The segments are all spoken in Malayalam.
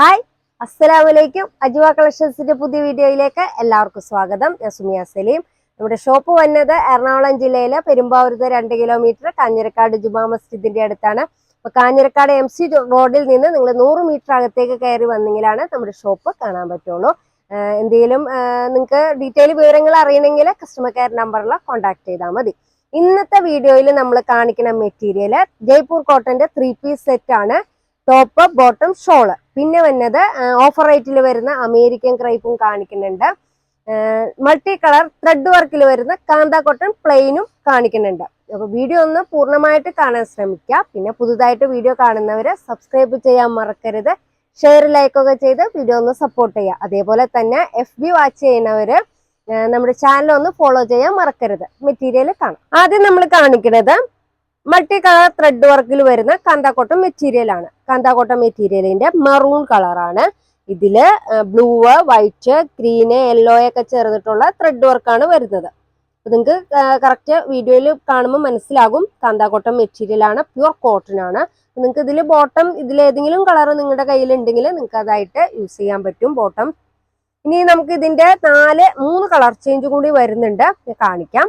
ഹായ് അസ്സലാമലൈക്കും അജുവ കളക്ഷൻസിന്റെ പുതിയ വീഡിയോയിലേക്ക് എല്ലാവർക്കും സ്വാഗതം. ഞാൻ സുമിയ സലീം. നമ്മുടെ ഷോപ്പ് വന്നത് എറണാകുളം ജില്ലയിലെ പെരുമ്പാവൂരത്ത് രണ്ട് കിലോമീറ്റർ കാഞ്ഞിരക്കാട് ജുമാ മസ്ജിദിന്റെ അടുത്താണ്. അപ്പൊ കാഞ്ഞിരക്കാട് എം സി റോഡിൽ നിന്ന് നിങ്ങൾ നൂറ് മീറ്റർ അകത്തേക്ക് കയറി വന്നെങ്കിലാണ് നമ്മുടെ ഷോപ്പ് കാണാൻ പറ്റുള്ളൂ. എന്തെങ്കിലും നിങ്ങൾക്ക് ഡീറ്റെയിൽ വിവരങ്ങൾ അറിയണമെങ്കിൽ കസ്റ്റമർ കെയർ നമ്പറിൽ കോൺടാക്ട് ചെയ്താൽ മതി. ഇന്നത്തെ വീഡിയോയിൽ നമ്മൾ കാണിക്കുന്ന മെറ്റീരിയൽ ജയ്പൂർ കോട്ടന്റെ ത്രീ പീസ് സെറ്റ് ആണ്. ടോപ്പ് ബോട്ടം ഷോൾ പിന്നെ വന്നത് ഓഫർ റേറ്റിൽ വരുന്ന അമേരിക്കൻ ക്രൈപ്പും കാണിക്കുന്നുണ്ട്. മൾട്ടി കളർ ത്രെഡ് വർക്കിൽ വരുന്ന കാന്ത കോട്ടൺ പ്ലെയിനും കാണിക്കുന്നുണ്ട്. അപ്പൊ വീഡിയോ ഒന്ന് പൂർണമായിട്ട് കാണാൻ ശ്രമിക്കുക പിന്നെ പുതുതായിട്ട് വീഡിയോ കാണുന്നവര് സബ്സ്ക്രൈബ് ചെയ്യാൻ മറക്കരുത്. ഷെയർ ലൈക്ക് ഒക്കെ ചെയ്ത് വീഡിയോ ഒന്ന് സപ്പോർട്ട് ചെയ്യുക അതേപോലെ തന്നെ എഫ് ബി വാച്ച് ചെയ്യുന്നവര് നമ്മുടെ ചാനൽ ഒന്ന് ഫോളോ ചെയ്യാൻ മറക്കരുത്. മെറ്റീരിയൽ കാണാം. ആദ്യം നമ്മൾ കാണിക്കുന്നത് മൾട്ടി കളർ ത്രെഡ് വർക്കിൽ വരുന്ന കാന്താക്കോട്ടം മെറ്റീരിയൽ ആണ്. മെറ്റീരിയലിന്റെ മറൂൺ കളറാണ് ഇതിൽ ബ്ലൂ വൈറ്റ് ഗ്രീന് യെല്ലോ ഒക്കെ ചേർന്നിട്ടുള്ള ത്രെഡ് വർക്കാണ് വരുന്നത്. നിങ്ങൾക്ക് കറക്റ്റ് വീഡിയോയിൽ കാണുമ്പോൾ മനസ്സിലാകും. കാന്താക്കോട്ടം മെറ്റീരിയൽ ആണ് പ്യുവർ കോട്ടൺ ആണ്. നിങ്ങൾക്ക് ഇതിൽ ബോട്ടം ഇതിലേതെങ്കിലും കളർ നിങ്ങളുടെ കയ്യിൽ ഉണ്ടെങ്കിൽ നിങ്ങൾക്ക് അതായിട്ട് യൂസ് ചെയ്യാൻ പറ്റും ബോട്ടം ഇനി നമുക്ക് ഇതിന്റെ നാല് മൂന്ന് കളർ ചേഞ്ച് കൂടി വരുന്നുണ്ട്. കാണിക്കാം.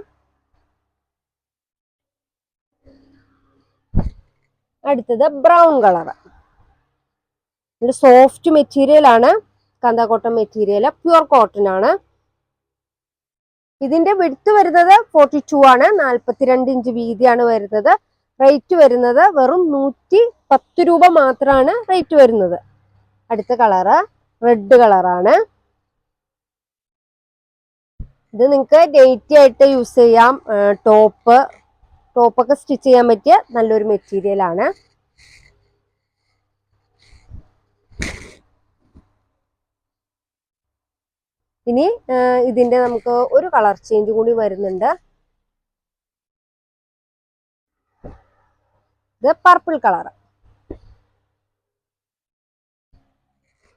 അടുത്തത് ബ്രൗൺ കളർ. സോഫ്റ്റ് മെറ്റീരിയൽ ആണ്. കോട്ടൺ മെറ്റീരിയൽ പ്യുവർ കോട്ടൺ ആണ്. ഇതിന്റെ വിടുത്ത് വരുന്നത് ഫോർട്ടി ടു ആണ്. നാൽപ്പത്തിരണ്ട് ഇഞ്ച് വീതിയാണ് വരുന്നത്. റേറ്റ് വരുന്നത് വെറും നൂറ്റി പത്ത് രൂപ മാത്രമാണ് റേറ്റ് വരുന്നത്. അടുത്ത കളറ് റെഡ് കളറാണ് ഇത് നിങ്ങൾക്ക് ഡേറ്റി ആയിട്ട് യൂസ് ചെയ്യാം. ടോപ്പ് ടോപ്പൊക്കെ സ്റ്റിച്ച് ചെയ്യാൻ പറ്റിയ നല്ലൊരു മെറ്റീരിയലാണ് ഇനി ഇതിന്റെ നമുക്ക് ഒരു കളർ ചേഞ്ച് കൂടി വരുന്നുണ്ട്. ഇത് purple colour.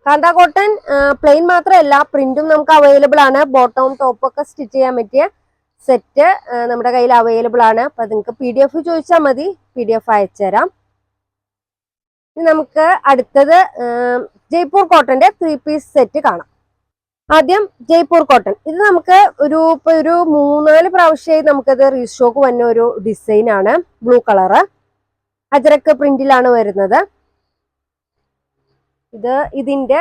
Kantha cotton plain മാത്രമല്ല പ്രിന്റും നമുക്ക് അവൈലബിൾ ആണ്. ബോട്ടവും ടോപ്പും ഒക്കെ സ്റ്റിച്ച് ചെയ്യാൻ പറ്റിയ സെറ്റ് നമ്മുടെ കയ്യിൽ അവൈലബിൾ ആണ്. അപ്പൊ നിങ്ങൾക്ക് പി ഡി എഫ് ചോദിച്ചാൽ മതി. പി ഡി എഫ് അയച്ചുതരാം ഇനി നമുക്ക് അടുത്തത് ജയ്പൂർ കോട്ടന്റെ ത്രീ പീസ് സെറ്റ് കാണാം. ആദ്യം ജയ്പൂർ കോട്ടൺ. ഇത് നമുക്ക് ഒരു ഇപ്പൊ ഒരു മൂന്നാൽ പ്രാവശ്യമായി നമുക്കത് റീസ്റ്റോക്ക് വന്ന ഒരു ഡിസൈൻ ആണ്. ബ്ലൂ കളറ് അജരക്ക് പ്രിന്റിലാണ് വരുന്നത്. ഇത് ഇതിന്റെ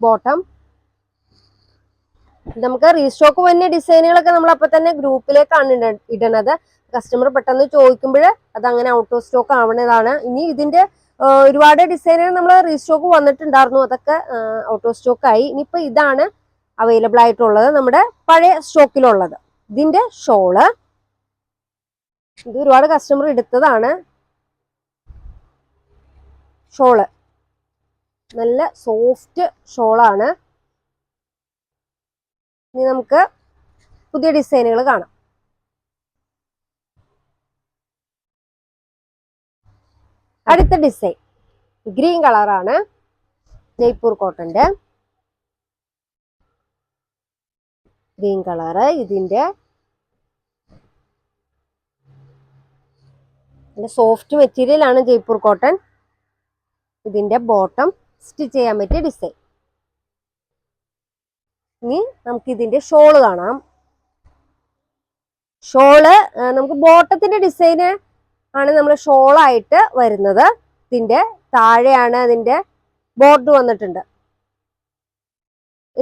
ബോട്ടം നമുക്ക് റീസ്റ്റോക്ക് വന്ന ഡിസൈനുകളൊക്കെ നമ്മൾ അപ്പൊ തന്നെ ഗ്രൂപ്പിലേക്കാണ് ഇട- ഇടണത്. കസ്റ്റമർ പെട്ടെന്ന് ചോദിക്കുമ്പോൾ അത് അങ്ങനെ ഔട്ട് ഓഫ് സ്റ്റോക്ക് ആവണതാണ്. ഇനി ഇതിന്റെ ഒരുപാട് ഡിസൈനുകൾ നമ്മൾ റീസ്റ്റോക്ക് വന്നിട്ടുണ്ടായിരുന്നു. അതൊക്കെ ഔട്ട് ഓഫ് സ്റ്റോക്ക് ആയി. ഇനിയിപ്പോ ഇതാണ് അവൈലബിൾ ആയിട്ടുള്ളത് നമ്മുടെ പഴയ സ്റ്റോക്കിലുള്ളത് ഇതിന്റെ ഷോൾ ഇത് ഒരുപാട് കസ്റ്റമർ എടുത്തതാണ്. ഷോൾ നല്ല സോഫ്റ്റ് ഷോളാണ് ഇനി നമുക്ക് പുതിയ ഡിസൈനുകൾ കാണാം. അടുത്ത ഡിസൈൻ ഗ്രീൻ കളറാണ് ജയ്പൂർ കോട്ടന്റെ. ഗ്രീൻ കളറ് ഇതിന്റെ സോഫ്റ്റ് മെറ്റീരിയൽ ആണ് ജയ്പൂർ കോട്ടൺ. ഇതിന്റെ ബോട്ടം സ്റ്റിച്ച് ചെയ്യാൻ പറ്റിയ ഡിസൈൻ. ഇനി നമുക്ക് ഇതിന്റെ ഷോൾ കാണാം. ഷോൾ നമുക്ക് ബോട്ടത്തിന്റെ ഡിസൈന് ആണ് നമ്മൾ ഷോളായിട്ട് വരുന്നത്. ഇതിന്റെ താഴെയാണ് അതിന്റെ ബോർഡർ വന്നിട്ടുണ്ട്.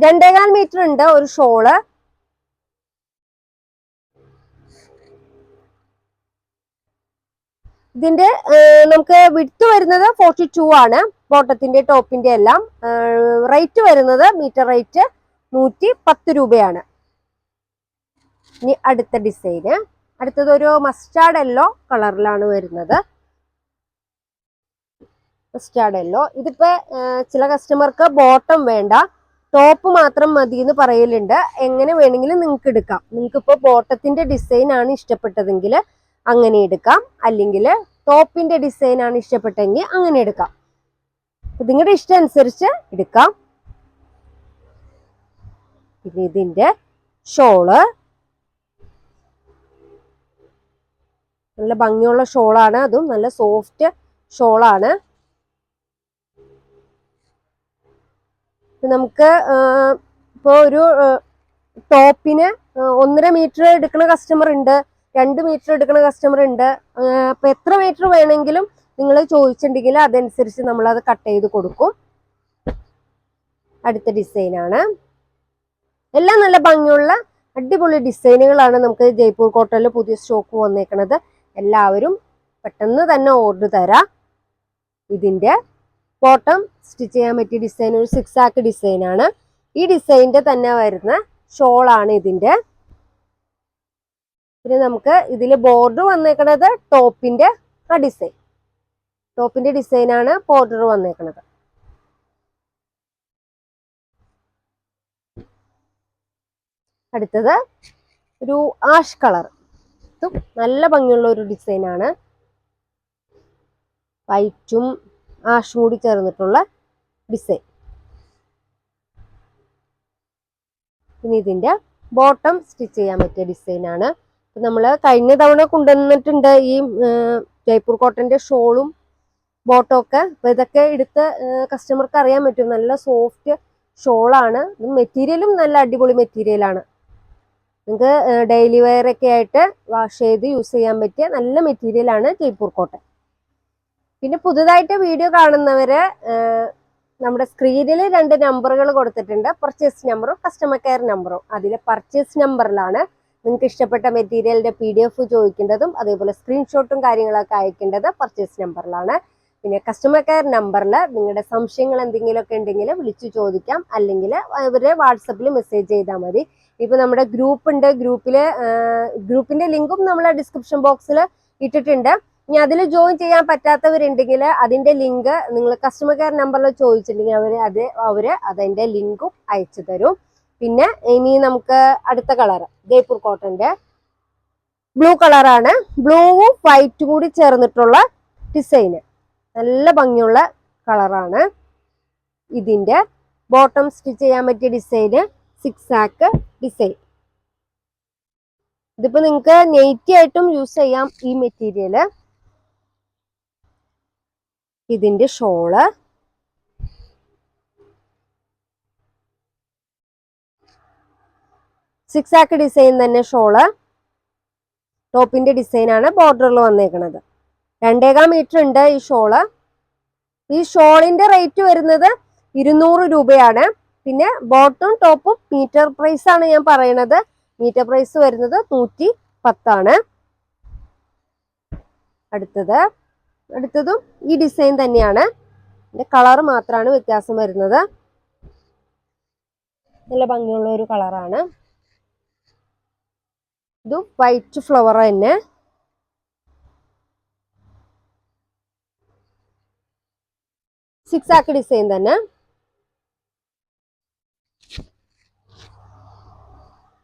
രണ്ടേകാൽ മീറ്റർ ഉണ്ട് ഒരു ഷോൾ. ഇതിന്റെ നമുക്ക് വിട്ട് വരുന്നത് ഫോർട്ടി ടു ആണ്. ബോട്ടത്തിന്റെ ടോപ്പിന്റെ എല്ലാം റേറ്റ് വരുന്നത് മീറ്റർ റേറ്റ് നൂറ്റി പത്ത് രൂപയാണ്. ഇനി അടുത്ത ഡിസൈന്. അടുത്തത് ഒരു മസ്റ്റാർഡ് യെല്ലോ കളറിലാണ് വരുന്നത്. മസ്റ്റാർഡ് യെല്ലോ ഇതിപ്പോ ചില കസ്റ്റമർക്ക് ബോട്ടം വേണ്ട. ടോപ്പ് മാത്രം മതി എന്ന് പറയലുണ്ട്. എങ്ങനെ വേണമെങ്കിലും നിങ്ങൾക്ക് എടുക്കാം. നിങ്ങൾക്ക് ഇപ്പോൾ ബോട്ടത്തിന്റെ ഡിസൈൻ ആണ് ഇഷ്ടപ്പെട്ടതെങ്കിൽ അങ്ങനെ എടുക്കാം. അല്ലെങ്കിൽ ടോപ്പിന്റെ ഡിസൈൻ ആണ് ഇഷ്ടപ്പെട്ടെങ്കിൽ അങ്ങനെ എടുക്കാം. നിങ്ങളുടെ ഇഷ്ടം അനുസരിച്ച് എടുക്കാം. പിന്നെ ഇതിന്റെ ഷോൾ. നല്ല ഭംഗിയുള്ള ഷോളാണ്. അതും നല്ല സോഫ്റ്റ് ഷോളാണ്. നമുക്ക് ഇപ്പോൾ ഒരു ടോപ്പിന് ഒന്നര മീറ്റർ എടുക്കുന്ന കസ്റ്റമർ ഉണ്ട് രണ്ട് മീറ്റർ എടുക്കുന്ന കസ്റ്റമർ ഉണ്ട്. അപ്പൊ എത്ര മീറ്റർ വേണമെങ്കിലും നിങ്ങൾ ചോദിച്ചിട്ടുണ്ടെങ്കിൽ അതനുസരിച്ച് നമ്മൾ അത് കട്ട് ചെയ്ത് കൊടുക്കും. അടുത്ത ഡിസൈൻ ആണ്. എല്ലാം നല്ല ഭംഗിയുള്ള അടിപൊളി ഡിസൈനുകളാണ് നമുക്ക് ജയ്പൂർ കോട്ടണിൽ പുതിയ സ്റ്റോക്ക് വന്നേക്കുന്നത് എല്ലാവരും പെട്ടെന്ന് തന്നെ ഓർഡർ തരാം. ഇതിന്റെ ബോട്ടം സ്റ്റിച്ച് ചെയ്യാൻ പറ്റിയ ഡിസൈൻ ഒരു സിക്സ് ആക്ക് ഡിസൈൻ ആണ്. ഈ ഡിസൈനിന്റെ തന്നെ വരുന്ന ഷോൾ ആണ് ഇതിന്റെ. പിന്നെ നമുക്ക് ഇതിൽ ബോർഡർ വന്നേക്കണത് ടോപ്പിന്റെ ആ ഡിസൈൻ ടോപ്പിന്റെ ഡിസൈൻ ആണ് ബോർഡർ വന്നേക്കണത്. അടുത്തത് ഒരു ആഷ് കളർ. നല്ല ഭംഗിയുള്ള ഒരു ഡിസൈനാണ് വൈറ്റും ആഷും കൂടി ചേർന്നിട്ടുള്ള ഡിസൈൻ പിന്നെ ഇതിന്റെ ബോട്ടം സ്റ്റിച്ച് ചെയ്യാൻ പറ്റിയ ഡിസൈനാണ് നമ്മൾ കഴിഞ്ഞ തവണ കൊണ്ടുവന്നിട്ടുണ്ട് ഈ ജയ്പൂർ കോട്ടന്റെ ഷോളും ബോട്ടം ഒക്കെ. അപ്പൊ ഇതൊക്കെ എടുത്ത് കസ്റ്റമർക്ക് അറിയാൻ പറ്റും. നല്ല സോഫ്റ്റ് ഷോളാണ്. മെറ്റീരിയലും നല്ല അടിപൊളി മെറ്റീരിയലാണ് നിങ്ങൾക്ക് ഡെയിലി വെയർ ഒക്കെ ആയിട്ട് വാഷ് ചെയ്ത് യൂസ് ചെയ്യാൻ പറ്റിയ നല്ല മെറ്റീരിയൽ ആണ് ജയ്പൂർ കോട്ടൺ പിന്നെ പുതുതായിട്ട് വീഡിയോ കാണുന്നവര് നമ്മുടെ സ്ക്രീനിൽ രണ്ട് നമ്പറുകൾ കൊടുത്തിട്ടുണ്ട്. പർച്ചേസ് നമ്പറും കസ്റ്റമർ കെയർ നമ്പറും അതിൽ പർച്ചേസ് നമ്പറിലാണ് നിങ്ങൾക്ക് ഇഷ്ടപ്പെട്ട മെറ്റീരിയലിന്റെ പി ഡി എഫ് ചോദിക്കേണ്ടതും അതേപോലെ സ്ക്രീൻഷോട്ടും കാര്യങ്ങളൊക്കെ അയക്കേണ്ടത് പർച്ചേസ് നമ്പറിലാണ് പിന്നെ കസ്റ്റമർ കെയർ നമ്പറിൽ നിങ്ങളുടെ സംശയങ്ങൾ എന്തെങ്കിലുമൊക്കെ ഉണ്ടെങ്കിൽ വിളിച്ചു ചോദിക്കാം. അല്ലെങ്കിൽ ഇവരെ വാട്സപ്പിൽ മെസ്സേജ് ചെയ്താൽ മതി. ഇപ്പോൾ നമ്മുടെ ഗ്രൂപ്പ് ഉണ്ട്. ഗ്രൂപ്പിൽ ഗ്രൂപ്പിന്റെ ലിങ്കും നമ്മൾ ഡിസ്ക്രിപ്ഷൻ ബോക്സിൽ ഇട്ടിട്ടുണ്ട്. ഇനി അതിൽ ജോയിൻ ചെയ്യാൻ പറ്റാത്തവരുണ്ടെങ്കിൽ അതിന്റെ ലിങ്ക് നിങ്ങൾ കസ്റ്റമർ കെയർ നമ്പറിൽ ചോദിച്ചിട്ടുണ്ടെങ്കിൽ അവർ അത് അവർ അതിന്റെ ലിങ്കും അയച്ചു തരും. പിന്നെ ഇനി നമുക്ക് അടുത്ത കളർ ജയ്പൂർ കോട്ടന്റെ ബ്ലൂ കളറാണ് ബ്ലൂവും വൈറ്റും കൂടി ചേർന്നിട്ടുള്ള ഡിസൈന് നല്ല ഭംഗിയുള്ള കളറാണ്. ഇതിന്റെ ബോട്ടം സ്റ്റിച്ച് ചെയ്യാൻ പറ്റിയ ഡിസൈന് സിക്സ് ആക്ക് ഡിസൈൻ. ഇതിപ്പോൾ നിങ്ങൾക്ക് നെയ്റ്റി ആയിട്ടും യൂസ് ചെയ്യാം ഈ മെറ്റീരിയൽ. ഇതിന്റെ ഷോൾ. സിക്സ് ആക്ക് ഡിസൈൻ തന്നെ ഷോൾ. ടോപ്പിന്റെ ഡിസൈനാണ് ബോർഡറിൽ വന്നേക്കുന്നത് രണ്ടേകാൽ മീറ്റർ ഉണ്ട് ഈ ഷോൾ ഈ ഷോളിന്റെ റേറ്റ് വരുന്നത് ഇരുന്നൂറ് രൂപയാണ്. പിന്നെ ബോട്ടും ടോപ്പും മീറ്റർ പ്രൈസ് ആണ് ഞാൻ പറയണത്. മീറ്റർ പ്രൈസ് വരുന്നത് നൂറ്റി പത്താണ് അടുത്തത്. അടുത്തതും ഈ ഡിസൈൻ തന്നെയാണ്. ഇതിന്റെ കളർ മാത്രമാണ് വ്യത്യാസം വരുന്നത്. നല്ല ഭംഗിയുള്ള ഒരു കളറാണ് ഇതും വൈറ്റ് ഫ്ലവർ തന്നെ. സിക്സ് ആക്ക് ഡിസൈൻ തന്നെ.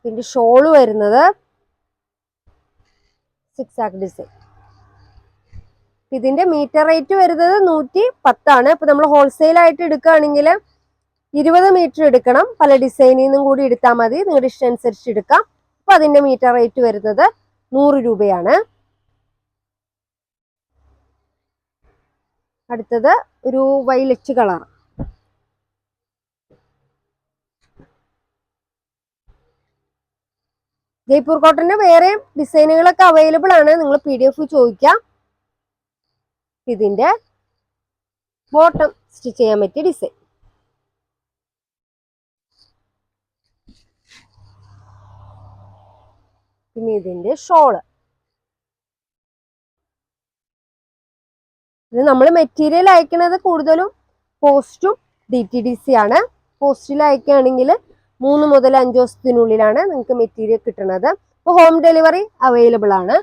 ഇതിന്റെ ഷോൾ വരുന്നത് സിക്സ് ആക്ക് ഡിസൈൻ ഇതിന്റെ മീറ്റർ റേറ്റ് വരുന്നത് നൂറ്റി പത്താണ് ഇപ്പൊ നമ്മൾ ഹോൾസെയിൽ ആയിട്ട് എടുക്കുകയാണെങ്കിൽ ഇരുപത് മീറ്റർ എടുക്കണം. പല ഡിസൈനിൽ നിന്നും കൂടി എടുത്താൽ മതി. നിങ്ങളുടെ ഇഷ്ടം അനുസരിച്ച് എടുക്കാം. അപ്പൊ അതിന്റെ മീറ്റർ റേറ്റ് വരുന്നത് നൂറ് രൂപയാണ്. അടുത്തത് ഒരു വൈലറ്റ് കളർ ജയ്പൂർ കോട്ടന്റെ വേറെ ഡിസൈനുകളൊക്കെ അവൈലബിൾ ആണ്. നിങ്ങൾ പി ഡി എഫ് ചോദിക്കാം. ഇതിന്റെ ബോട്ടം സ്റ്റിച്ച് ചെയ്യാൻ പറ്റിയ ഡിസൈൻ പിന്നെ ഇതിന്റെ ഷോൾ ഇത് നമ്മൾ മെറ്റീരിയൽ അയക്കുന്നത് കൂടുതലും പോസ്റ്റും ഡി ടി ഡി സി ആണ്. പോസ്റ്റിൽ അയക്കുകയാണെങ്കിൽ മൂന്ന് മുതൽ അഞ്ച് ദിവസത്തിനുള്ളിലാണ് നിങ്ങൾക്ക് മെറ്റീരിയൽ കിട്ടുന്നത് അപ്പോൾ ഹോം ഡെലിവറി അവൈലബിൾ ആണ്.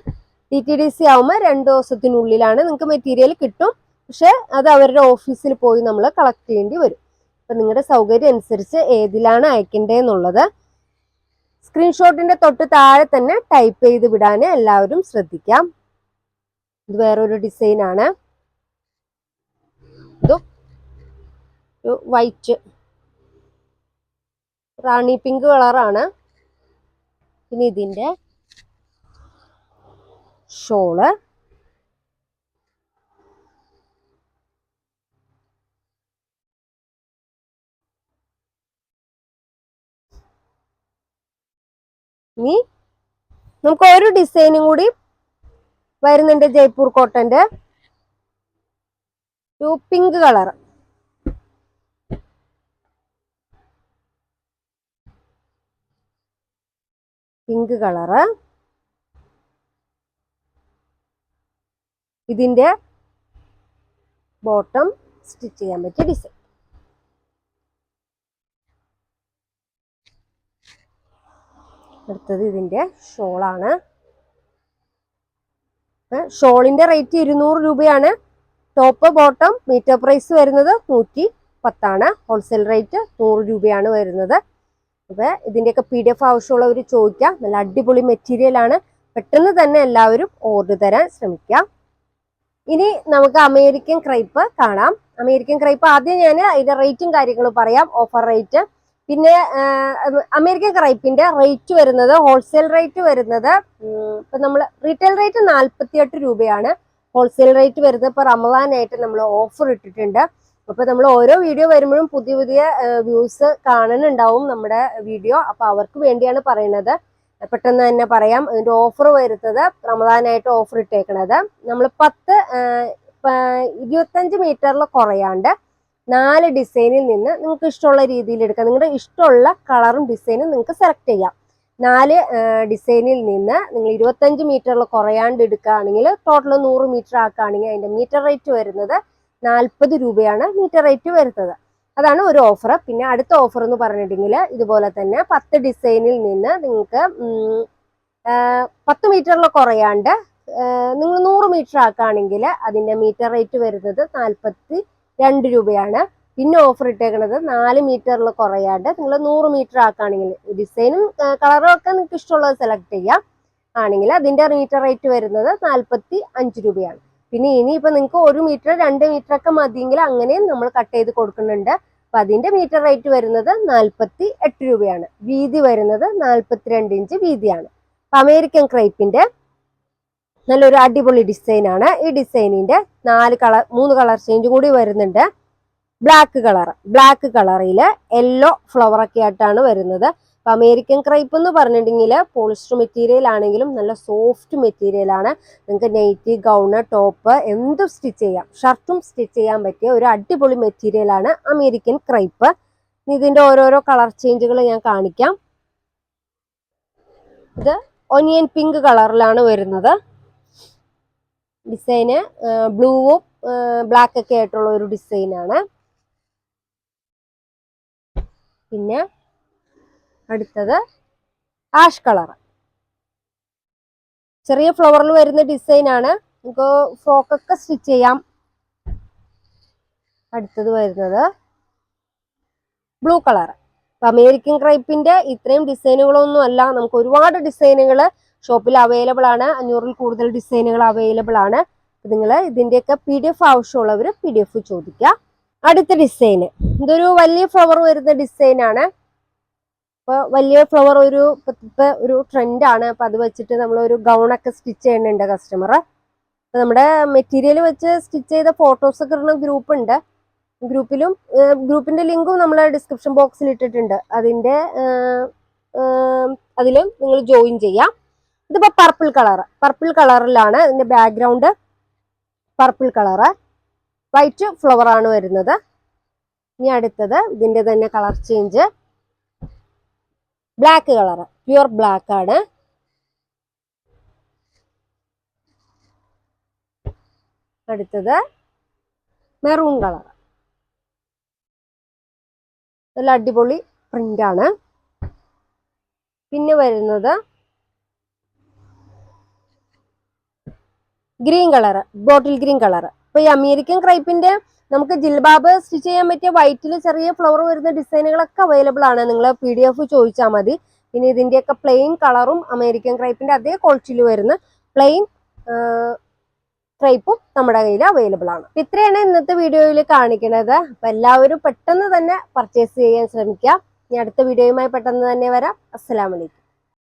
ഡി ടി ഡി സി ആവുമ്പോൾ രണ്ട് ദിവസത്തിനുള്ളിലാണ് നിങ്ങൾക്ക് മെറ്റീരിയൽ കിട്ടും. പക്ഷേ അത് അവരുടെ ഓഫീസിൽ പോയി നമ്മൾ കളക്ട് ചെയ്യേണ്ടി വരും. അപ്പം നിങ്ങളുടെ സൗകര്യം അനുസരിച്ച് ഏതിലാണ് അയക്കേണ്ടതെന്നുള്ളത് സ്ക്രീൻഷോട്ടിന്റെ തൊട്ട് താഴെ തന്നെ ടൈപ്പ് ചെയ്ത് വിടാൻ എല്ലാവരും ശ്രദ്ധിക്കാം. ഇത് വേറൊരു ഡിസൈനാണ് ഇതും ഒരു വൈറ്റ് റാണി പിങ്ക് കളറാണ് ഇനി ഇതിന്റെ ഷോൾ ഇനി നമുക്ക് ഒരു ഡിസൈനും കൂടി വരുന്നുണ്ട് ജയ്പൂർ കോട്ടന്റെ ഒരു പിങ്ക് കളർ പിങ്ക് കളറ് ഇതിന്റെ ബോട്ടം സ്റ്റിച്ച് ചെയ്യാൻ പറ്റിയ ഡിസൈൻ അടുത്തത് ഇതിന്റെ ഷോളാണ് ഷോളിന്റെ റേറ്റ് ഇരുന്നൂറ് രൂപയാണ്. ടോപ്പ് ബോട്ടം മീറ്റർ പ്രൈസ് വരുന്നത് നൂറ്റി പത്താണ് ഹോൾസെയിൽ റേറ്റ് നൂറ് രൂപയാണ് വരുന്നത്. അപ്പൊ ഇതിന്റെയൊക്കെ പി ഡി എഫ് ആവശ്യമുള്ളവർ ചോദിക്കാം. നല്ല അടിപൊളി മെറ്റീരിയൽ ആണ്. പെട്ടെന്ന് തന്നെ എല്ലാവരും ഓർഡർ തരാൻ ശ്രമിക്കാം. ഇനി നമുക്ക് അമേരിക്കൻ ക്രൈപ്പ് കാണാം. അമേരിക്കൻ ക്രൈപ്പ് ആദ്യം ഞാൻ അതിന്റെ റേറ്റും കാര്യങ്ങളും പറയാം. ഓഫർ റേറ്റ് പിന്നെ അമേരിക്കൻ ക്രൈപ്പിന്റെ റേറ്റ് വരുന്നത് ഹോൾസെയിൽ റേറ്റ് വരുന്നത് ഇപ്പൊ നമ്മൾ റീറ്റെയിൽ റേറ്റ് നാൽപ്പത്തിയെട്ട് രൂപയാണ്. ഹോൾസെയിൽ റേറ്റ് വരുന്നത് ഇപ്പൊ റമദാനായിട്ട് നമ്മൾ ഓഫർ ഇട്ടിട്ടുണ്ട്. അപ്പൊ നമ്മൾ ഓരോ വീഡിയോ വരുമ്പോഴും പുതിയ പുതിയ വ്യൂസ് കാണാനുണ്ടാവും നമ്മുടെ വീഡിയോ അപ്പൊ അവർക്ക് വേണ്ടിയാണ് പറയുന്നത്. പെട്ടെന്ന് തന്നെ പറയാം. ഇതിന്റെ ഓഫർ വരുത്തത് റമദാനായിട്ട് ഓഫർ ഇട്ടേക്കണത്. നമ്മൾ പത്ത് ഇരുപത്തഞ്ച് മീറ്ററിൽ കുറയാണ്ട് നാല് ഡിസൈനിൽ നിന്ന് നിങ്ങൾക്ക് ഇഷ്ടമുള്ള രീതിയിൽ എടുക്കാം. നിങ്ങളുടെ ഇഷ്ടമുള്ള കളറും ഡിസൈനും നിങ്ങൾക്ക് സെലക്ട് ചെയ്യാം. നാല് ഡിസൈനിൽ നിന്ന് നിങ്ങൾ ഇരുപത്തഞ്ച് മീറ്ററിൽ കുറയാണ്ട് എടുക്കുകയാണെങ്കിൽ ടോട്ടൽ നൂറ് മീറ്റർ ആക്കുകയാണെങ്കിൽ അതിന്റെ മീറ്റർ റേറ്റ് വരുന്നത് നാൽപ്പത് രൂപയാണ് മീറ്റർ റേറ്റ് വരുന്നത്. അതാണ് ഒരു ഓഫർ പിന്നെ അടുത്ത ഓഫർ എന്ന് പറഞ്ഞിട്ടുണ്ടെങ്കിൽ ഇതുപോലെ തന്നെ പത്ത് ഡിസൈനിൽ നിന്ന് നിങ്ങൾക്ക് പത്ത് മീറ്ററിൽ കുറയാണ്ട് നിങ്ങൾ നൂറ് മീറ്റർ ആക്കുകയാണെങ്കിൽ അതിന്റെ മീറ്റർ റേറ്റ് വരുന്നത് നാൽപ്പത്തി രണ്ട് രൂപയാണ്. പിന്നെ ഓഫർ ഇട്ടേക്കുന്നത് നാല് മീറ്ററിൽ കുറയാണ്ട് നിങ്ങൾ നൂറ് മീറ്റർ ആക്കുകയാണെങ്കിൽ ഡിസൈനും കളറും ഒക്കെ നിങ്ങൾക്ക് ഇഷ്ടമുള്ളത് സെലക്ട് ചെയ്യാം. ആണെങ്കിൽ അതിന്റെ മീറ്റർ റേറ്റ് വരുന്നത് നാൽപ്പത്തി അഞ്ച് രൂപയാണ്. പിന്നെ ഇനിയിപ്പോൾ നിങ്ങൾക്ക് ഒരു മീറ്റർ രണ്ട് മീറ്റർ ഒക്കെ മതിയെങ്കിൽ അങ്ങനെയും നമ്മൾ കട്ട് ചെയ്ത് കൊടുക്കുന്നുണ്ട്. അപ്പം അതിന്റെ മീറ്റർ റേറ്റ് വരുന്നത് നാൽപ്പത്തി എട്ട് രൂപയാണ്. വീതി വരുന്നത് നാൽപ്പത്തിരണ്ട് ഇഞ്ച് വീതിയാണ്. അപ്പം അമേരിക്കൻ ക്രൈപ്പിന്റെ നല്ലൊരു അടിപൊളി ഡിസൈനാണ് ഈ ഡിസൈനിന്റെ നാല് കളർ മൂന്ന് കളർ ചേഞ്ച് കൂടി വരുന്നുണ്ട്. ബ്ലാക്ക് കളർ ബ്ലാക്ക് കളറിൽ യെല്ലോ ഫ്ലവർ ഒക്കെ ആയിട്ടാണ് വരുന്നത്. അപ്പം അമേരിക്കൻ ക്രൈപ്പ് എന്ന് പറഞ്ഞിട്ടുണ്ടെങ്കിൽ പോളിസ്റ്റർ മെറ്റീരിയൽ ആണെങ്കിലും നല്ല സോഫ്റ്റ് മെറ്റീരിയൽ ആണ്. നിങ്ങൾക്ക് നെയ്റ്റി ഗൗണ് ടോപ്പ് എന്തും സ്റ്റിച്ച് ചെയ്യാം. ഷർട്ടും സ്റ്റിച്ച് ചെയ്യാൻ പറ്റിയ ഒരു അടിപൊളി മെറ്റീരിയൽ ആണ് അമേരിക്കൻ ക്രൈപ്പ് ഇതിന്റെ ഓരോരോ കളർ ചേഞ്ചുകൾ ഞാൻ കാണിക്കാം. ഇത് ഒനിയൻ പിങ്ക് കളറിലാണ് വരുന്നത്. ഡിസൈന് ബ്ലൂവും ബ്ലാക്ക് ഒക്കെ ആയിട്ടുള്ള ഒരു ഡിസൈനാണ് പിന്നെ അടുത്തത് ആഷ് കളർ ചെറിയ ഫ്ലവറിൽ വരുന്ന ഡിസൈൻ ആണ്. നമുക്ക് ഫ്രോക്കൊക്കെ സ്റ്റിച്ച് ചെയ്യാം. അടുത്തത് വരുന്നത് ബ്ലൂ കളർ അമേരിക്കൻ ക്രൈപ്പിന്റെ ഇത്രയും ഡിസൈനുകളൊന്നും അല്ല. നമുക്ക് ഒരുപാട് ഡിസൈനുകൾ ഷോപ്പിൽ അവൈലബിൾ ആണ്. അഞ്ഞൂറിൽ കൂടുതൽ ഡിസൈനുകൾ അവൈലബിൾ ആണ്. നിങ്ങൾ ഇതിന്റെയൊക്കെ പി ഡി എഫ് ആവശ്യമുള്ളവർ പി ഡി എഫ് ചോദിക്കുക. അടുത്ത ഡിസൈൻ ഇതൊരു വലിയ ഫ്ലവർ വരുന്ന ഡിസൈനാണ് ഇപ്പൊ വലിയ ഫ്ലവർ ഒരു ഇപ്പൊ ഒരു ട്രെൻഡ് ആണ്. അപ്പൊ അത് വെച്ചിട്ട് നമ്മൾ ഒരു ഗൗണൊക്കെ സ്റ്റിച്ച് ചെയ്യുന്നുണ്ട് കസ്റ്റമർ അപ്പൊ നമ്മുടെ മെറ്റീരിയൽ വെച്ച് സ്റ്റിച്ച് ചെയ്ത ഫോട്ടോസ് ഒക്കെ ഇടുന്ന ഗ്രൂപ്പ് ഉണ്ട്. ഗ്രൂപ്പിലും ഗ്രൂപ്പിന്റെ ലിങ്കും നമ്മൾ ഡിസ്ക്രിപ്ഷൻ ബോക്സിൽ ഇട്ടിട്ടുണ്ട്. അതിന്റെ അതിലും നിങ്ങൾ ജോയിൻ ചെയ്യാം. ഇതിപ്പോ പർപ്പിൾ കളർ പർപ്പിൾ കളറിലാണ് ഇതിന്റെ background purple colour white flower ആണ് വരുന്നത്. ഇനി അടുത്തത് ഇതിന്റെ തന്നെ colour change black colour pure black ആണ്. അടുത്തത് മെറൂൺ കളർ നല്ല അടിപൊളി ആണ്. പിന്നെ വരുന്നത് green colour bottle green colour ഇപ്പൊ ഈ അമേരിക്കൻ ക്രൈപ്പിന്റെ നമുക്ക് ജിൽബാബ് സ്റ്റിച്ച് ചെയ്യാൻ പറ്റിയ വൈറ്റിൽ ചെറിയ ഫ്ലവർ വരുന്ന ഡിസൈനുകളൊക്കെ അവൈലബിൾ ആണ്. നിങ്ങൾ പി ഡി എഫ് ചോദിച്ചാൽ മതി. പിന്നെ ഇതിന്റെയൊക്കെ പ്ലെയിൻ കളറും അമേരിക്കൻ ക്രൈപ്പിന്റെ അതേ ക്വാളിറ്റിയിൽ വരുന്ന പ്ലെയിൻ ക്രൈപ്പും നമ്മുടെ കയ്യിൽ അവൈലബിൾ ആണ്. അപ്പൊ ഇത്രയാണ് ഇന്നത്തെ വീഡിയോയിൽ കാണിക്കുന്നത് അപ്പൊ എല്ലാവരും പെട്ടെന്ന് തന്നെ പർച്ചേസ് ചെയ്യാൻ ശ്രമിക്കുക. ഇനി അടുത്ത വീഡിയോയുമായി പെട്ടെന്ന് തന്നെ വരാം. അസ്സലാമലൈക്കും